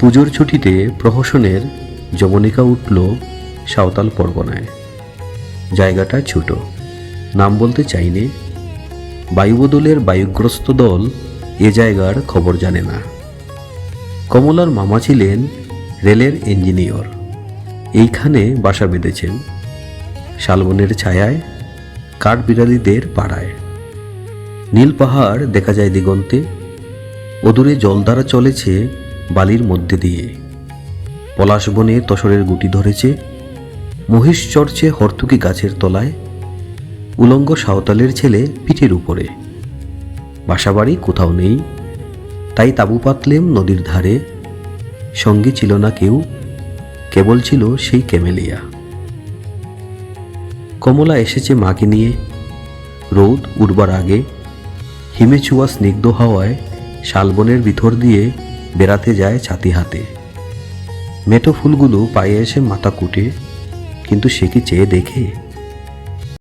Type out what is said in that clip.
পুজোর ছুটিতে প্রহসনের যমনিকা উঠল সাঁওতাল পরগনায়। জায়গাটা ছোট। নাম বলতে চাইনি। বায়ুবদলের বায়ুগ্রস্ত দল এ জায়গার খবর জানে না। কমলার মামা ছিলেন রেলের ইঞ্জিনিয়র। এইখানে বাসা বেঁধেছেন। শালবনের ছায়ায় কাঠবিড়ালিদের পাড়ায়। নীল পাহাড় দেখা যায় দিগন্তে। অদূরে জলধারা চলেছে বালির মধ্যে দিয়ে। পলাশ বনে তসরের গুটি ধরেছে, মহিষ চড়ছে হর্তুকি গাছের তলায়, উলঙ্গ সাঁওতালের ছেলে পিঠের উপরে। বাসাবাড়ি কোথাও নেই, তাই তাবু পাতলেম নদীর ধারে, সঙ্গে ছিল না কেউ, কেবল ছিল সেই ক্যামেলিয়া। কমলা এসেছে মাকে নিয়ে, রোদ উঠবার আগে হিমে ছুয়া স্নিগ্ধ হাওয়ায় শালবনের ভিতর দিয়ে বেড়াতে যায় ছাতি হাতে। মেটো ফুলগুলো পায়ে এসে মাথা কুটে, কিন্তু সে কি চেয়ে দেখে?